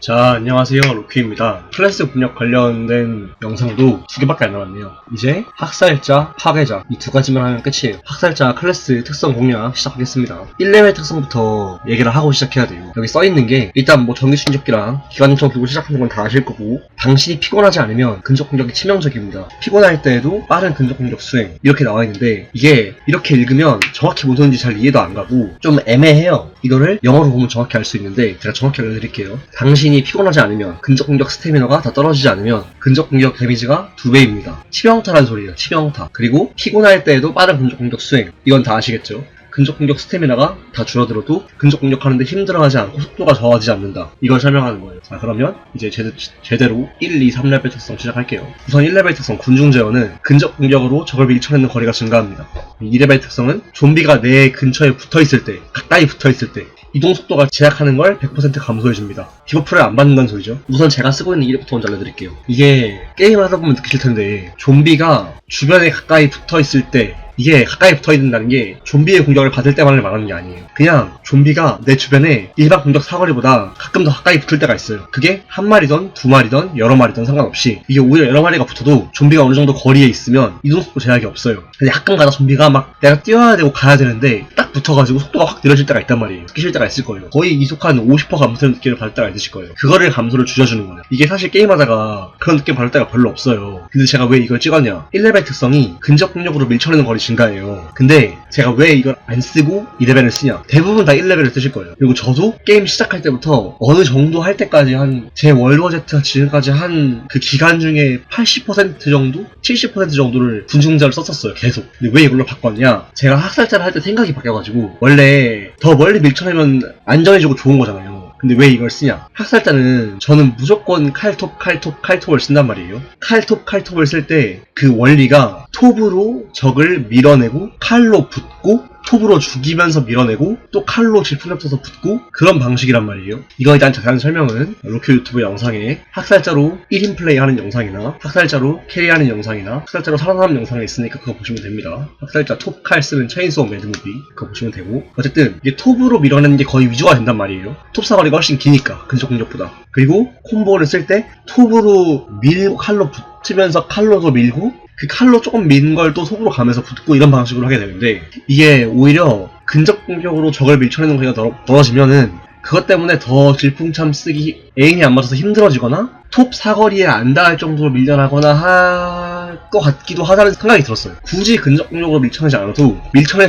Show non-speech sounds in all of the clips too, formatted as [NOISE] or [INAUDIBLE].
자, 안녕하세요. 로키입니다. 클래스 분석 관련된 영상도 두 개밖에 안 남았네요. 이제 학살자, 파괴자 이 두 가지만 하면 끝이에요. 학살자 클래스 특성 공략 시작하겠습니다. 1레벨 특성부터 얘기를 하고 시작해야 돼요. 여기 써있는 게 일단 뭐 전기 충격기랑 기관총 들고 시작하는 건 다 아실 거고 당신이 피곤하지 않으면 근접 공격이 치명적입니다. 피곤할 때에도 빠른 근접 공격 수행 이렇게 나와 있는데 이게 이렇게 읽으면 정확히 뭔 소리인지 잘 이해도 안 가고 좀 애매해요. 이거를 영어로 보면 정확히 알 수 있는데 제가 정확히 알려드릴게요. 당신 이 피곤하지 않으면 근접 공격 스태미너가 더 떨어지지 않으면 근접 공격 데미지가 2배입니다. 치명타란 소리예요. 치명타. 그리고 피곤할 때에도 빠른 근접 공격 수행. 이건 다 아시겠죠? 근접 공격 스태미나가 다 줄어들어도 근접 공격하는데 힘들어하지 않고 속도가 저하지 않는다. 이걸 설명하는 거예요. 자, 그러면 이제 제대, 제대 로 1, 2, 3레벨 특성 시작할게요. 우선 1레벨 특성 군중 제어는 근접 공격으로 적을 밀쳐내는 거리가 증가합니다. 2레벨 특성은 좀비가 내 근처에 붙어 있을 때, 가까이 붙어 있을 때 이동 속도가 제약하는 걸 100% 감소해줍니다. 디버프를 안 받는다는 소리죠. 우선 제가 쓰고 있는 이력부터 먼저 알려드릴게요. 이게 게임을 하다 보면 느끼실 텐데 좀비가 주변에 가까이 붙어 있을 때 이게 가까이 붙어 있는다는 게 좀비의 공격을 받을 때만을 말하는 게 아니에요. 그냥 좀비가 내 주변에 일반 공격 사거리보다 가끔 더 가까이 붙을 때가 있어요. 그게 한 마리든 두 마리든 여러 마리든 상관없이 이게 오히려 여러 마리가 붙어도 좀비가 어느 정도 거리에 있으면 이동 속도 제약이 없어요. 근데 가끔 가다 좀비가 막 내가 뛰어야 되고 가야 되는데 딱 붙어가지고 속도가 확 느려질 때가 있단 말이에요. 느끼실 때가 있을 거예요. 거의 이속한 50% 감소의 느낌을 받을 때가 있으실 거예요. 그거를 감소를 줄여주는 거예요. 이게 사실 게임하다가 그런 느낌 받을 때가 별로 없어요. 근데 제가 왜 이걸 찍었냐? 1레벨 특성이 근접 공격으로 밀쳐내는 거리 증가해요. 근데 제가 왜 이걸 안 쓰고 2레벨을 쓰냐? 대부분 다 1레벨을 쓰실 거예요. 그리고 저도 게임 시작할 때부터 어느 정도 할 때까지 한 제 월버제트 지금까지 한 그 기간 중에 80% 정도? 70% 정도를 군중자를 썼었어요. 계속. 근데 왜 이걸로 바꿨냐? 제가 학살자를 할 때 생각이 바뀌어가지고 원래 더 멀리 밀쳐내면 안전해지고 좋은 거잖아요. 근데 왜 이걸 쓰냐? 학살자는 저는 무조건 칼톱, 칼톱, 칼톱을 쓴단 말이에요. 칼톱, 칼톱을 쓸 때 그 원리가 톱으로 적을 밀어내고 칼로 붙고 톱으로 죽이면서 밀어내고 또 칼로 질풍 겹쳐서 붙고 그런 방식이란 말이에요. 이거에 대한 자세한 설명은 로큐 유튜브 영상에 학살자로 1인 플레이 하는 영상이나 학살자로 캐리하는 영상이나 학살자로 살아남는 영상이 있으니까 그거 보시면 됩니다. 학살자 톱 칼 쓰는 체인소어 매드무비 그거 보시면 되고 어쨌든 이게 톱으로 밀어내는 게 거의 위주가 된단 말이에요. 톱 사거리가 훨씬 기니까 근접 공격보다 그리고 콤보를 쓸 때 톱으로 밀고 칼로 붙으면서 칼로도 밀고 그 칼로 조금 민 걸 또 속으로 가면서 붙고 이런 방식으로 하게 되는데 이게 오히려 근접 공격으로 적을 밀쳐내는 거리가 덜- 떨어지면은 그것 때문에 더 질풍참 쓰기 에임이 안 맞아서 힘들어지거나 톱 사거리에 안 닿을 정도로 밀려나거나 할 것 같기도 하다는 생각이 들었어요. 굳이 근접 공격으로 밀쳐내지 않아도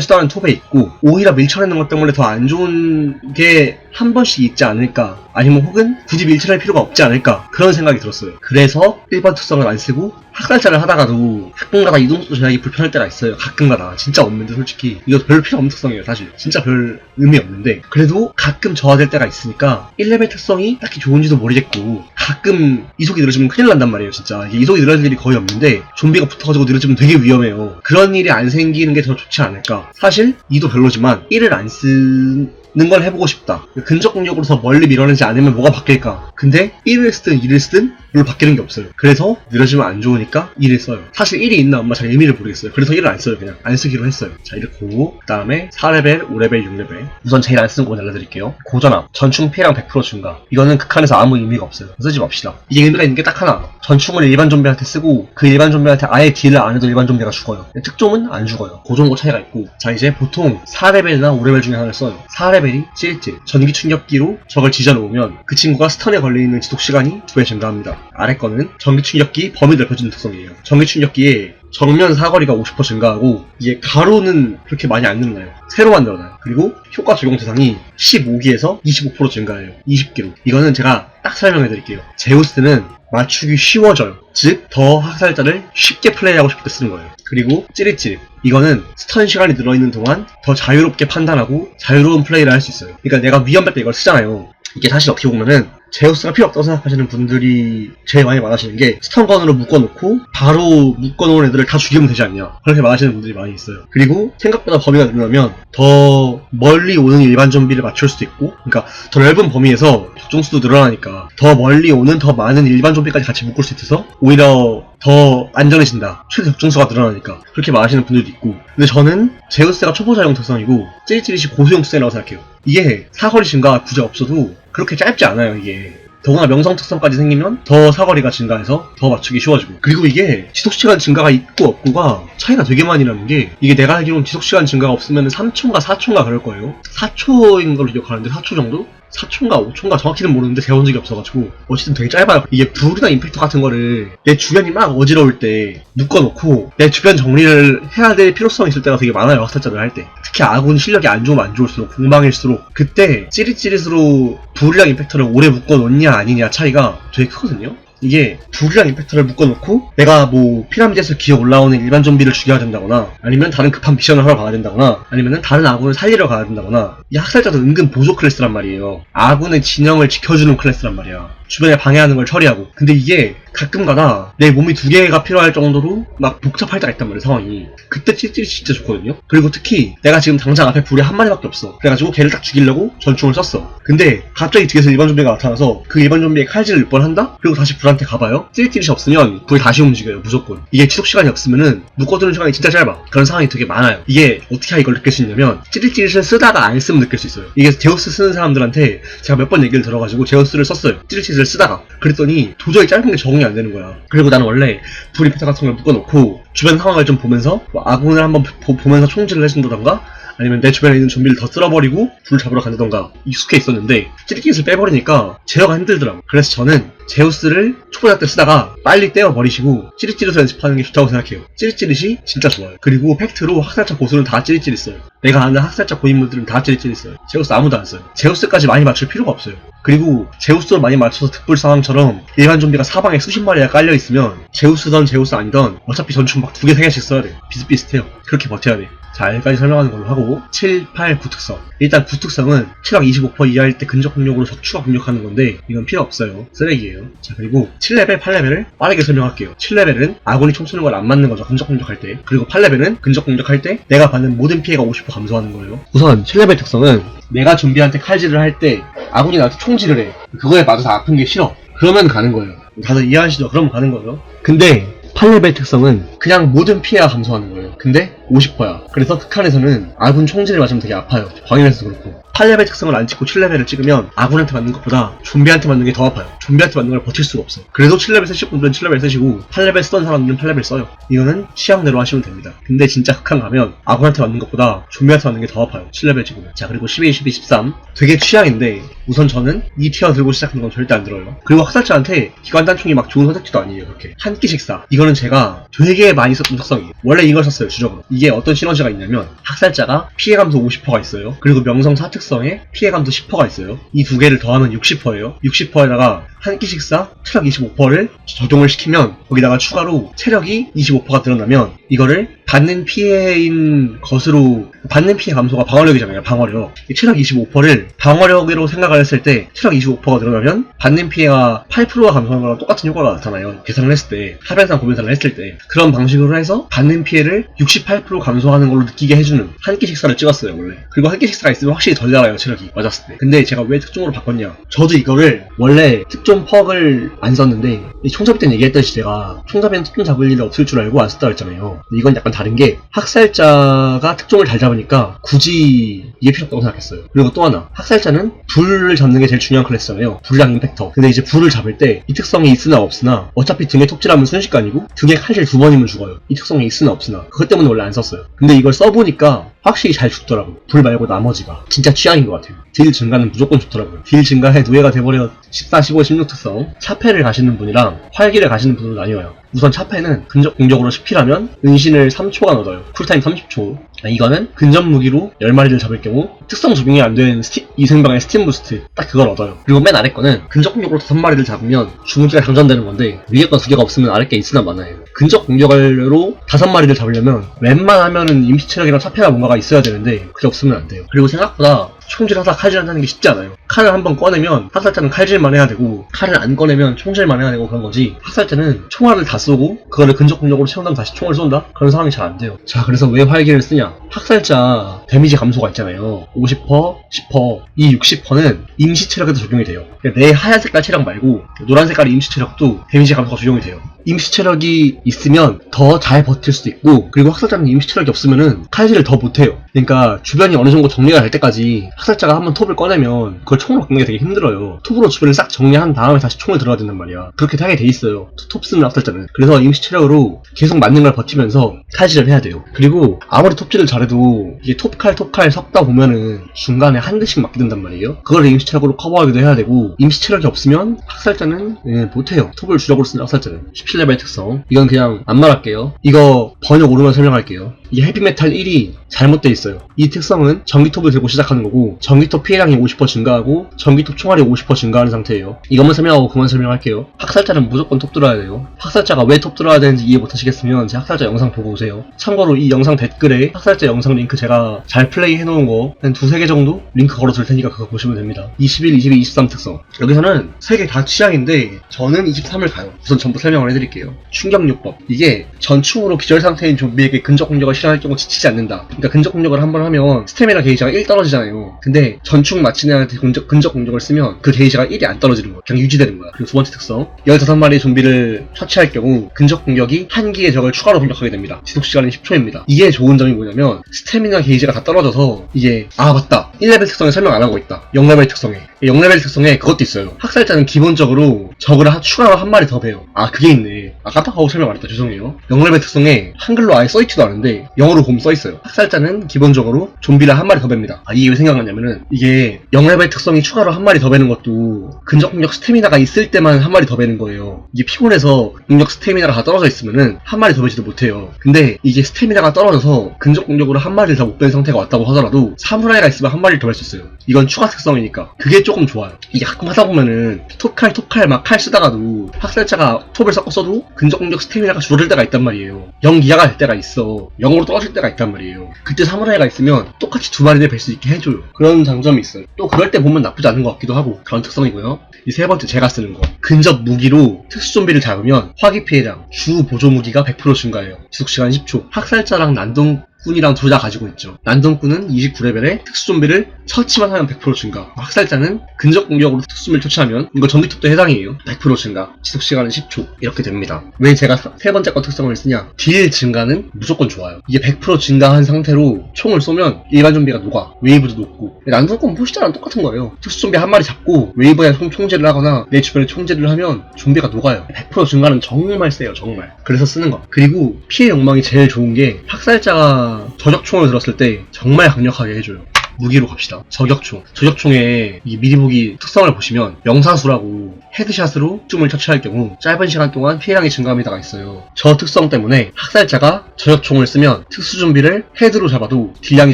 수도 하는 톱에 있고 오히려 밀쳐내는 것 때문에 더 안 좋은 게 한 번씩 있지 않을까 아니면 혹은 굳이 밀쳐낼 필요가 없지 않을까 그런 생각이 들었어요. 그래서 1번 특성을 안 쓰고 학살자를 하다가도 가끔가다 이동속도 제약이 불편할 때가 있어요. 가끔가다. 진짜 없는데 솔직히. 이거 별 필요 없는 특성이에요 사실. 진짜 별 의미 없는데. 그래도 가끔 저하될 때가 있으니까 1레벨 특성이 딱히 좋은지도 모르겠고 가끔 이속이 느려지면 큰일 난단 말이에요 진짜. 이속이 느려질 일이 거의 없는데 좀비가 붙어가지고 느려지면 되게 위험해요. 그런 일이 안 생기는 게 더 좋지 않을까. 사실 2도 별로지만 1을 안 쓰는 걸 해보고 싶다. 근접 공격으로 더 멀리 밀어내지 않으면 뭐가 바뀔까? 근데 1을 쓰든 2를 쓰든 별로 바뀌는 게 없어요. 그래서 느려지면 안 좋으니까 1을 써요. 사실 1이 있나 엄마 잘 의미를 모르겠어요. 그래서 1을 안 써요. 그냥 안 쓰기로 했어요. 자 이렇고 그 다음에 4레벨 5레벨 6레벨. 우선 제일 안 쓰는 거 알려드릴게요. 고전압 전충 피해량 100% 증가. 이거는 극한에서 아무 의미가 없어요. 쓰지 맙시다. 이게 의미가 있는 게 딱 하나. 전충을 일반 좀비한테 쓰고 그 일반 좀비한테 아예 딜을 안 해도 일반 좀비가 죽어요. 특종은 안 죽어요. 그 정도 차이가 있고. 자 이제 보통 4레벨이나 5레벨 중에 하나를 써요. 4레벨 이 찔찔 전기 충격기로 적을 지져놓으면 그 친구가 스턴에 걸리는 지속 시간이 2배 증가합니다 아래 거는 전기 충격기 범위 넓혀주는 특성이에요 전기 충격기에 정면 사거리가 50% 증가하고 이게 가로는 그렇게 많이 안 늘어나요. 세로만 늘어나요. 그리고 효과 적용 대상이 15기에서 25% 증가해요. 20기로. 이거는 제가 딱 설명해 드릴게요. 제우스는 맞추기 쉬워져요. 즉, 더 학살자를 쉽게 플레이하고 싶을 때 쓰는 거예요. 그리고 찌릿찌릿. 이거는 스턴 시간이 늘어있는 동안 더 자유롭게 판단하고 자유로운 플레이를 할 수 있어요. 그러니까 내가 위험할 때 이걸 쓰잖아요. 이게 사실 어떻게 보면은 제우스가 필요 없다고 생각하시는 분들이 제일 많이 말하시는 게 스턴건으로 묶어놓고 바로 묶어놓은 애들을 다 죽이면 되지 않냐. 그렇게 말하시는 분들이 많이 있어요. 그리고 생각보다 범위가 늘어나면 더 멀리 오는 일반 좀비를 맞출 수도 있고 그러니까 더 넓은 범위에서 적중수도 늘어나니까 더 멀리 오는 더 많은 일반 좀비까지 같이 묶을 수 있어서 오히려 더 안전해진다. 최대 적중수가 늘어나니까 그렇게 말하시는 분들도 있고. 근데 저는 제우스가 초보자용 특성이고 찌릿찌릿이 고수용 특성이라고 생각해요 이게 사거리 증가가 굳이 없어도 그렇게 짧지 않아요 이게. 더구나 명성 특성까지 생기면 더 사거리가 증가해서 더 맞추기 쉬워지고. 그리고 이게 지속시간 증가가 있고 없고가 차이가 되게 많이 나는 게 이게 내가 알기로는 지속시간 증가가 없으면 3초인가 4초인가 그럴 거예요. 4초인 걸로 기억하는데 4초 정도? 4초인가 5초인가 정확히는 모르는데 재본 적이 없어가지고 어쨌든 되게 짧아요. 이게 불이나 임팩트 같은 거를 내 주변이 막 어지러울 때 묶어놓고 내 주변 정리를 해야 될 필요성이 있을 때가 되게 많아요. 학살자를 할 때. 특히 아군 실력이 안 좋으면 안 좋을수록 공방일수록. 그때 찌릿찌릿으로 불이랑 임팩트를 오래 묶어놓냐 아니냐 차이가 되게 크거든요 이게 불이랑 임팩트를 묶어놓고 내가 뭐 피라미드에서 기어 올라오는 일반 좀비를 죽여야 된다거나 아니면 다른 급한 미션을 하러 가야 된다거나 아니면은 다른 아군을 살리러 가야 된다거나 이 학살자도 은근 보조 클래스란 말이에요. 아군의 진영을 지켜주는 클래스란 말이야. 주변에 방해하는 걸 처리하고. 근데 이게 가끔가다 내 몸이 두 개가 필요할 정도로 막 복잡할 때가 있단 말이야 상황이. 그때 찌릿찌릿 진짜 좋거든요. 그리고 특히 내가 지금 당장 앞에 불이 한 마리밖에 없어. 그래가지고 걔를 딱 죽이려고 전총을 썼어. 근데 갑자기 뒤에서 일반 좀비가 나타나서 그 일반 좀비의 칼질을 몇 번 한다? 그리고 다시 불한테 가봐요. 찌릿찌릿이 없으면 불이 다시 움직여요 무조건. 이게 지속 시간이 없으면은 묶어두는 시간이 진짜 짧아. 그런 상황이 되게 많아요. 이게 어떻게 이걸 느낄 수 있냐면 찌릿찌릿을 쓰다가 안 쓰면 느낄 수 있어요. 이게 제우스 쓰는 사람들한테 제가 몇 번 얘기를 들어가지고 제우스를 썼어요. 찌릿찌릿을 쓰다가. 그랬더니 도저히 짧은 게 적응이 안 되는 거야. 그리고 나는 원래 불 임팩트 같은 걸 묶어놓고 주변 상황을 좀 보면서 뭐 아군을 한번 보, 보면서 총질을 해준다던가 아니면 내 주변에 있는 좀비를 더 쓸어버리고 불 잡으러 간다던가 익숙해 있었는데 찌릿찌릿을 빼버리니까 제어가 힘들더라고. 그래서 저는 제우스를 초보자 때 쓰다가 빨리 떼어버리시고 찌릿찌릿을 연습하는 게 좋다고 생각해요. 찌릿찌릿이 진짜 좋아요. 그리고 팩트로 학살자 고수는 다 찌릿찌릿 써요. 내가 아는 학살자 고인물들은 다 찌릿찌릿 써요. 제우스 아무도 안 써요. 제우스까지 많이 맞출 필요가 없어요. 그리고 제우스를 많이 맞춰서 득불 상황처럼 일반 좀비가 사방에 수십 마리가 깔려 있으면 제우스던 제우스 아니던 어차피 전총 막 두 개 세 개씩 써야 돼 비슷비슷해요. 그렇게 버텨야 돼 자, 여기까지 설명하는 걸로 하고 7, 8, 9 특성. 일단 9 특성은 체력 25% 이하일 때 근접 공격으로 적추가 공격하는 건데 이건 필요 없어요. 쓰레기예요. 자 그리고 7레벨, 8레벨을 빠르게 설명할게요. 7레벨은 아군이 총 쏘는 걸 안 맞는 거죠. 근접 공격할 때. 그리고 8레벨은 근접 공격할 때 내가 받는 모든 피해가 50% 감소하는 거예요. 우선 7레벨 특성은 내가 좀비한테 칼질을 할 때 아군이 나한테 총질을 해. 그거에 맞아서 아픈 게 싫어. 그러면 가는 거예요. 다들 이해하시죠? 그러면 가는 거죠. 근데 8레벨 특성은 그냥 모든 피해가 감소하는 거예요. 근데 50%야. 그래서 극한에서는 아군 총질을 맞으면 되게 아파요. 광인에서도 그렇고. 8레벨 특성을 안 찍고 7레벨을 찍으면 아군한테 맞는 것보다 좀비한테 맞는 게 더 아파요. 좀비한테 맞는 걸 버틸 수가 없어. 그래도 7레벨 쓰실 분들은 7레벨 쓰시고 8레벨 쓰던 사람들은 8레벨 써요. 이거는 취향대로 하시면 됩니다. 근데 진짜 극한 가면 아군한테 맞는 것보다 좀비한테 맞는 게 더 아파요. 7레벨 찍으면. 자 그리고 12, 12, 13 되게 취향인데 우선 저는 이 티어 들고 시작하는 건 절대 안 들어요. 그리고 학살자한테 기관 단총이 막 좋은 선택지도 아니에요. 그렇게 한 끼씩 사. 이거는 제가 되게 많이 썼던 특성이에요. 원래 이걸 썼어요. 주적으로. 이게 어떤 시너지가 있냐면 학살자가 피해 감소 50%가 있어요. 그리고 명성 4특성에 피해 감소 10%가 있어요. 이 두 개를 더하면 60%예요. 60%에다가 한 끼씩 사 체력 25%를 적용을 시키면 거기다가 추가로 체력이 25%가 늘어나면 이거를 받는 피해인 것으로 받는 피해 감소가 방어력이잖아요 방어력. 이 체력 25%를 방어력으로 생각을 했을 때 체력 25%가 늘어나면 받는 피해가 8%가 감소하는 거랑 똑같은 효과가 나타나요. 계산을 했을 때 합연상 고변산을 했을 때. 그런 방식으로 해서 받는 피해를 68% 감소하는 걸로 느끼게 해주는 한 끼 식사를 찍었어요 원래. 그리고 한 끼 식사가 있으면 확실히 덜 달아요 체력이. 맞았을 때. 근데 제가 왜 특종으로 바꿨냐. 저도 이거를 원래 특종 퍽을 안 썼는데 이 총잡이 때는 얘기했듯이 제가 총잡이는 특종 잡을 일이 없을 줄 알고 안 썼다 그랬잖아요. 근데 이건 약간 다른 게 학살자가 특종을 잘 잡으니까 굳이 이게 필요 없다고 생각했어요. 그리고 또 하나 학살자는 불을 잡는 게 제일 중요한 클래스잖아요. 불량 임팩터. 근데 이제 불을 잡을 때 이 특성이 있으나 없으나 어차피 등에 톱질하면 순식간이고 등에 칼질 두 번이면 죽어요. 이 특성이 있으나 없으나 그것 때문에 원래 안 썼어요. 근데 이걸 써보니까 확실히 잘 죽더라고요. 불 말고 나머지가. 진짜 취향인 것 같아요. 딜 증가는 무조건 좋더라고요. 딜 증가에 노예가 돼버려 14, 15, 16 특성. 차패를 가시는 분이랑 활기를 가시는 분으로 나뉘어요 우선 차패는 근접 공격으로 10피라면 은신을 3초간 얻어요. 쿨타임 30초. 아, 이거는 근접 무기로 10마리를 잡을 경우 특성 적용이 안 된 이생방의 스팀 부스트 딱 그걸 얻어요. 그리고 맨 아래 거는 근접 공격으로 5마리를 잡으면 주문기가 장전되는 건데 위에 거 두 개가 없으면 아래 게 있으나 마나요. 근접 공격으로 5마리를 잡으려면 웬만하면은 임시 체력이랑 차패가 뭔가가 있어야 되는데 그게 없으면 안 돼요. 그리고 생각보다 총질 하다 칼질한다는 게 쉽지 않아요. 칼을 한번 꺼내면 학살자는 칼질만 해야 되고 칼을 안 꺼내면 총질만 해야 되고 그런 거지 학살자는 총알을 다 쏘고 그거를 근접 공격으로 채운 다음 다시 총을 쏜다? 그런 상황이 잘 안 돼요. 자 그래서 왜 활기를 쓰냐? 학살자 데미지 감소가 있잖아요. 50%, 10%, 이 60%는 임시 체력에도 적용이 돼요. 그러니까 내 하얀 색깔 체력 말고 노란 색깔의 임시 체력도 데미지 감소가 적용이 돼요. 임시 체력이 있으면 더 잘 버틸 수도 있고 그리고 학살자는 임시 체력이 없으면은 칼질을 더 못해요. 그러니까 주변이 어느 정도 정리가 될 때까지 학살자가 한번 톱을 꺼내면 그걸 총으로 바꾸는 게 되게 힘들어요. 톱으로 주변을 싹 정리한 다음에 다시 총을 들어야 된단 말이야. 그렇게 하게 돼 있어요. 톱 쓰는 학살자는. 그래서 임시 체력으로 계속 맞는 걸 버티면서 칼질을 해야 돼요. 그리고 아무리 톱질을 잘해도 이게 톱칼 톱칼 섞다 보면은 중간에 한 대씩 맞게 된단 말이에요. 그걸 임시 체력으로 커버하기도 해야 되고 임시 체력이 없으면 학살자는 예, 못해요. 톱을 주력으로 쓰는 학살자는 17레벨 특성. 이건 그냥 안 말할게요. 이거 번역 오르면 설명할게요. 이 헤비메탈 1이 잘못돼 있어요. 이 특성은 전기톱을 들고 시작하는 거고 전기톱 피해량이 50% 증가하고 전기톱 총알이 50% 증가하는 상태예요. 이것만 설명하고 그만 설명할게요. 학살자는 무조건 톱 들어야 돼요. 학살자가 왜 톱 들어야 되는지 이해 못하시겠으면 제 학살자 영상 보고 오세요. 참고로 이 영상 댓글에 학살자 영상 링크 제가 잘 플레이 해놓은 거 한 두세 개 정도 링크 걸어둘 테니까 그거 보시면 됩니다. 21, 22, 23 특성. 여기서는 세 개 다 취향인데 저는 23을 가요. 우선 전부 설명을 해드릴게요. 충격요법. 이게 전충으로 기절 상태인 좀비에게 근접 공격을 실행할 경우 지치지 않는다. 그러니까 근접 공격을 한 번 하면 스태미나 게이지가 1 떨어지잖아요. 근데 전충 마치는 애한테 근접, 근접 공격을 쓰면 그 게이지가 1이 안 떨어지는 거야. 그냥 유지되는 거야. 그리고 두 번째 특성. 15마리의 좀비를 처치할 경우 근접 공격이 한 기의 적을 추가로 공격하게 됩니다. 지속 시간은 10초입니다. 이게 좋은 점이 뭐냐면 스태미나 게이지가 다 떨어져서 이게 아 맞다 1레벨 특성에 설명 안 하고 있다 0레벨 특성에 0레벨 특성에 그것도 있어요 학살자는 기본적으로 적을 한- 추가로 한 마리 더 배요 아 그게 있네 아 깜빡하고 설명 안 했다 죄송해요 0레벨 특성에 한글로 아예 써있지도 않은데 영어로 보면 써있어요 학살자는 기본적으로 좀비를 한 마리 더 뺍니다 아 이게 왜 생각났냐면은 이게 0레벨 특성 이 추가로 한 마리 더 배는 것도 근접 공격 스태미나가 있을 때만 한 마리 더 배는 거예요. 이게 피곤해서 공격 스태미나가 다 떨어져 있으면은 한 마리 더 배지도 못해요. 근데 이게 스태미나가 떨어져서 근접 공격으로 한 마리를 더 못 뺀 상태가 왔다고 하더라도 사무라이가 있으면 한 마리를 더 할 수 있어요. 이건 추가 특성이니까. 그게 조금 좋아요. 이게 가끔 하다 보면은 톱칼 톱칼 막 칼 쓰다가도 학살자가 톱을 섞어 써도 근접 공격 스태미나가 줄어들 때가 있단 말이에요. 0 이하가 될 때가 있어. 0으로 떨어질 때가 있단 말이에요. 그때 사무라이가 있으면 똑같이 두 마리를 뵐 수 있게 해줘요. 그런 장점이 있어요. 또 그럴 때 보면 나쁘지 않은 것 같기도 하고 그런 특성이고요. 이 세 번째 제가 쓰는 거. 근접 무기로 특수 좀비를 잡으면 화기 피해량 주 보조 무기가 100% 증가해요. 지속 시간 10초. 학살자랑 난동 군이랑 둘 다 가지고 있죠. 난동꾼은 29레벨에 특수 좀비를 처치만 하면 100% 증가. 학살자는 근접 공격으로 특수 좀비를 처치하면 이거 전기톱도 해당이에요. 100% 증가. 지속 시간은 10초. 이렇게 됩니다. 왜 제가 사- 세 번째 거 특성을 쓰냐? 딜 증가는 무조건 좋아요. 이게 100% 증가한 상태로 총을 쏘면 일반 좀비가 녹아. 웨이브도 녹고. 난동꾼 보시잖아 똑같은 거예요. 특수 좀비 한 마리 잡고 웨이브에 총, 총질을 하거나 내 주변에 총질을 하면 좀비가 녹아요. 100% 증가는 정말 세요 정말. 그래서 쓰는 거. 그리고 피해 욕망이 제일 좋은 게 학살자가 저격총을 들었을 때 정말 강력하게 해줘요. 무기로 갑시다. 저격총. 저격총의 이 미리 보기 특성을 보시면 영사수라고 헤드샷으로 줌을 처치할 경우 짧은 시간 동안 피해량이 증가합니다가 있어요. 저 특성 때문에 학살자가 저격총을 쓰면 특수 좀비를 헤드로 잡아도 딜량이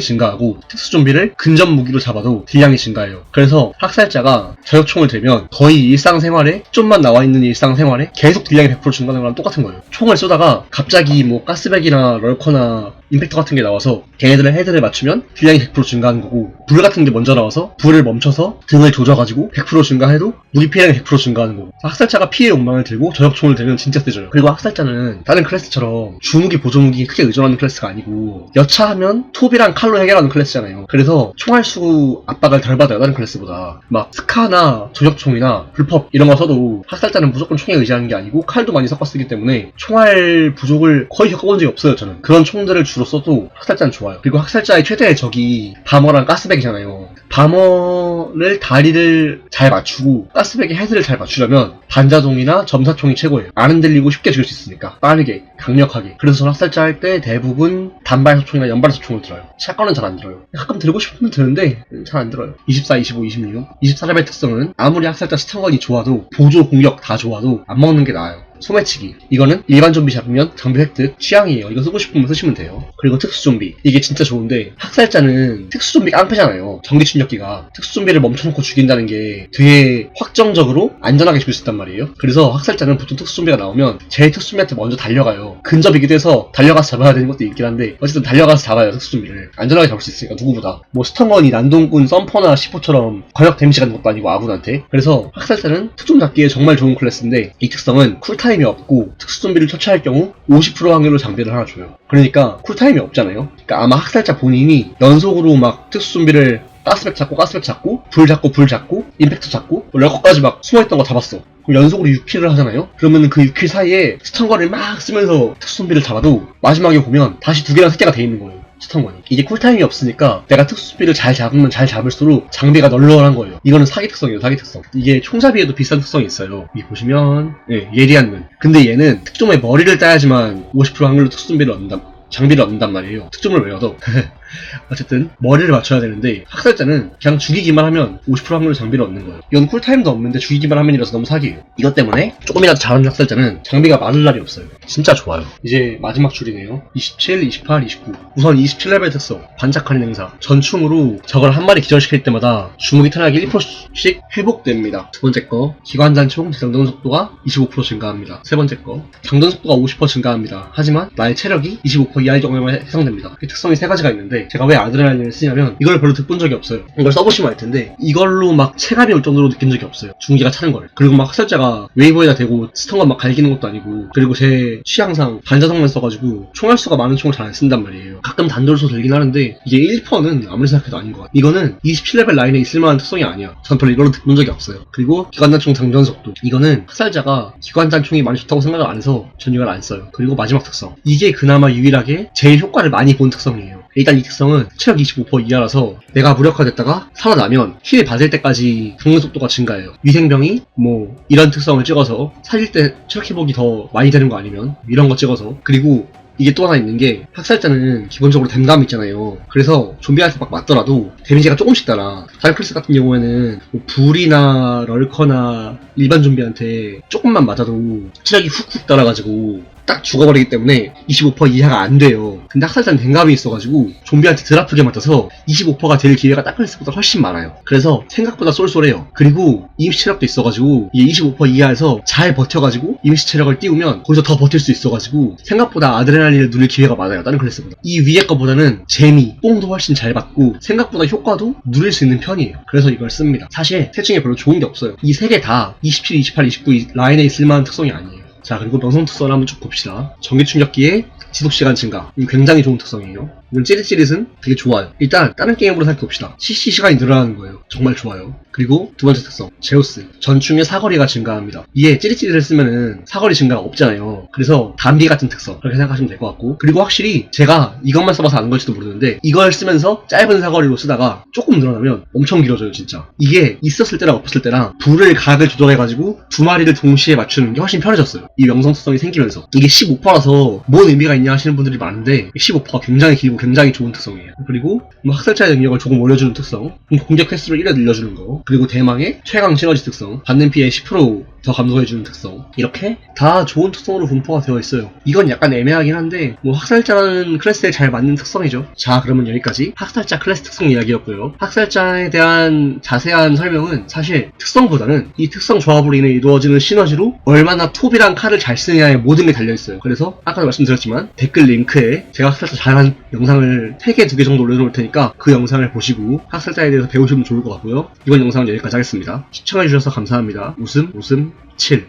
증가하고 특수 좀비를 근접 무기로 잡아도 딜량이 증가해요. 그래서 학살자가 저격총을 들면 거의 일상생활에 좀만 나와 있는 일상생활에 계속 딜량이 100% 증가하는 거랑 똑같은 거예요. 총을 쏘다가 갑자기 뭐 가스백이나 럴커나 임팩터 같은 게 나와서 걔네들의 헤드를 맞추면 딜량이 100% 증가하는 거고 불 같은 게 먼저 나와서 불을 멈춰서 등을 조져가지고 100% 증가해도 무기 피해량이 100% 증가하는 거고. 학살자가 피해 욕망을 들고 저격총을 들면 진짜 세져요. 그리고 학살자는 다른 클래스처럼 주무기 보조무기에 크게 의존하는 클래스가 아니고 여차하면 톱이랑 칼로 해결하는 클래스잖아요. 그래서 총알 수 압박을 덜 받아요 다른 클래스보다. 막 스카나 저격총이나 불법 이런 거 써도 학살자는 무조건 총에 의지하는 게 아니고 칼도 많이 섞어 쓰기 때문에 총알 부족을 거의 겪어본 적이 없어요 저는. 그런 총들을 주로 써도 학살자는 좋아요. 그리고 학살자의 최대의 적이 바머랑 가스백이잖아요. 바머를 다리를 잘 맞추고 가스백의 헤드를 잘 맞추려면 반자동이나 점사총이 최고예요. 안 흔들리고 쉽게 죽일 수 있으니까. 빠르게 강력하게. 그래서 학살자 할 때 대부분 단발소총이나 연발소총을 들어요. 샷건은 잘 안 들어요. 가끔 들고 싶으면 드는데 잘 안 들어요. 24, 25, 26 24레벨 특성은 아무리 학살자 스턴건이 좋아도 보조 공격 다 좋아도 안 먹는 게 나아요 소매치기. 이거는 일반 좀비 잡으면 장비 획득 취향이에요. 이거 쓰고 싶으면 쓰시면 돼요. 그리고 특수 좀비. 이게 진짜 좋은데 학살자는 특수 좀비 깡패잖아요. 전기 충격기가. 특수 좀비를 멈춰놓고 죽인다는 게 되게 확정적으로 안전하게 죽일 수 있단 말이에요. 그래서 학살자는 보통 특수 좀비가 나오면 제일 특수 좀비한테 먼저 달려가요. 근접이기도 해서 달려가서 잡아야 되는 것도 있긴 한데 어쨌든 달려가서 잡아요 특수 좀비를. 안전하게 잡을 수 있으니까 누구보다. 뭐 스턴건이 난동꾼 썸퍼나 시포처럼 광역 데미지 가는 것도 아니고 아군한테. 그래서 학살자는 특종 잡기에 정말 좋은 클래스인데 이 특성은 쿨타 임이 없고 특수 좀비를 처치할 경우 50% 확률로 장비를 하나 줘요. 그러니까 쿨타임이 없잖아요. 그러니까 아마 학살자 본인이 연속으로 막 특수 좀비를 가스백 잡고 가스백 잡고 불 잡고 불 잡고 임팩트 잡고 럴커까지 막 숨어있던 거 잡았어. 그럼 연속으로 6킬을 하잖아요? 그러면 그 6킬 사이에 스턴거를 막 쓰면서 특수 좀비를 잡아도 마지막에 보면 다시 두 개랑 세 개가 돼 있는 거예요 스턴건이. 이게 쿨타임이 없으니까 내가 특수비를 잘 잡으면 잘 잡을수록 장비가 널널한 거예요. 이거는 사기 특성이에요, 사기 특성. 이게 총잡이에도 비싼 특성이 있어요. 여기 보시면 예, 예리한 눈. 근데 얘는 특종의 머리를 따야지만 50% 확률로 특수비를 얻는다. 장비를 얻는단 말이에요. 특종을 외워도. [LAUGHS] 어쨌든 머리를 맞춰야 되는데 학살자는 그냥 죽이기만 하면 50% 확률로 장비를 얻는 거예요. 이건 쿨타임도 없는데 죽이기만 하면 이라서 너무 사기예요. 이것 때문에 조금이라도 잘하는 학살자는 장비가 많을 날이 없어요. 진짜 좋아요. 이제 마지막 줄이네요. 27, 28, 29. 우선 27레벨 특성 반짝하는 행사. 전충으로 적을 한 마리 기절시킬 때마다 주먹이 탄약이 1%씩 회복됩니다. 두 번째 거 기관단총 장전 속도가 25% 증가합니다. 세 번째 거 장전 속도가 50% 증가합니다. 하지만 나의 체력이 25% 이하의 경우에만 해당됩니다. 이 특성이 세 가지가 있는데 제가 왜 아드레날린을 쓰냐면 이걸 별로 득본 적이 없어요. 이걸 써보시면 알 텐데 이걸로 막 체감이 올 정도로 느낀 적이 없어요. 중기가 차는 걸. 그리고 막 학살자가 웨이버에다 대고 스턴과 막 갈기는 것도 아니고 그리고 제 취향상 반자성만 써가지고 총알 수가 많은 총을 잘 안 쓴단 말이에요. 가끔 단돌소 들긴 하는데 이게 1%는 아무리 생각해도 아닌 것 같아요. 이거는 27레벨 라인에 있을 만한 특성이 아니야. 전 별로 이걸로 득본 적이 없어요. 그리고 기관단총 장전 속도. 이거는 학살자가 기관단총이 많이 좋다고 생각을 안 해서 전 이걸 안 써요. 그리고 마지막 특성. 이게 그나마 유일하게 제일 효과를 많이 본 특성이에요. 일단 이 특성은 체력 25% 이하라서 내가 무력화됐다가 살아나면 힐 받을 때까지 강력 속도가 증가해요. 위생병이 뭐 이런 특성을 찍어서 살릴 때 체력 회복이 더 많이 되는 거 아니면 이런 거 찍어서 그리고 이게 또 하나 있는 게 학살자는 기본적으로 댐감 있잖아요. 그래서 좀비한테 막 맞더라도 데미지가 조금씩 달아. 다이클스 같은 경우에는 뭐 불이나 럴커나 일반 좀비한테 조금만 맞아도 체력이 훅훅 달아가지고 딱 죽어버리기 때문에 25% 이하가 안 돼요. 근데 학살자는 댕감이 있어가지고 좀비한테 덜 아프게 맞아서 25%가 될 기회가 다크리스보다 훨씬 많아요. 그래서 생각보다 쏠쏠해요. 그리고 임시 체력도 있어가지고 이게 25% 이하에서 잘 버텨가지고 임시 체력을 띄우면 거기서 더 버틸 수 있어가지고 생각보다 아드레날린을 누릴 기회가 많아요. 다른 클래스보다. 이 위에 거보다는 재미, 뽕도 훨씬 잘 받고 생각보다 효과도 누릴 수 있는 편이에요. 그래서 이걸 씁니다. 사실 셋 중에 별로 좋은 게 없어요. 이 세 개 다 27, 28, 29이 라인에 있을 만한 특성이 아니에요. 자 그리고 명성 특성을 한번 쭉 봅시다. 전기 충격기의 지속시간 증가. 굉장히 좋은 특성이에요. 이건 찌릿찌릿은 되게 좋아요. 일단 다른 게임으로 생각해봅시다. CC 시간이 늘어나는 거예요. 정말 좋아요. 그리고 두 번째 특성, 제우스. 전충의 사거리가 증가합니다. 이게 찌릿찌릿을 쓰면은 사거리 증가가 없잖아요. 그래서 담비 같은 특성 그렇게 생각하시면 될 것 같고 그리고 확실히 제가 이것만 써봐서 아는 걸지도 모르는데 이걸 쓰면서 짧은 사거리로 쓰다가 조금 늘어나면 엄청 길어져요 진짜. 이게 있었을 때랑 없었을 때랑 불을 각을 조절해가지고 두 마리를 동시에 맞추는 게 훨씬 편해졌어요. 이 명성 특성이 생기면서 이게 15%라서 뭔 의미가 있냐 하시는 분들이 많은데 15%가 굉장히 길고 굉장히 좋은 특성이에요. 그리고 뭐 학살자의 능력을 조금 올려주는 특성, 공격 횟수를 1에 늘려주는 거, 그리고 대망의 최강 시너지 특성, 받는 피해 10% 더 감소해주는 특성 이렇게 다 좋은 특성으로 분포가 되어 있어요. 이건 약간 애매하긴 한데 뭐 학살자라는 클래스에 잘 맞는 특성이죠. 자 그러면 여기까지 학살자 클래스 특성 이야기였고요. 학살자에 대한 자세한 설명은 사실 특성보다는 이 특성 조합으로 인해 이루어지는 시너지로 얼마나 톱이랑 칼을 잘 쓰느냐에 모든 게 달려있어요. 그래서 아까도 말씀드렸지만 댓글 링크에 제가 학살자 잘하는 영상을 3개, 2개 정도 올려놓을 테니까 그 영상을 보시고 학살자에 대해서 배우시면 좋을 것 같고요. 이번 영상은 여기까지 하겠습니다. 시청해주셔서 감사합니다. 웃음, 웃음, 请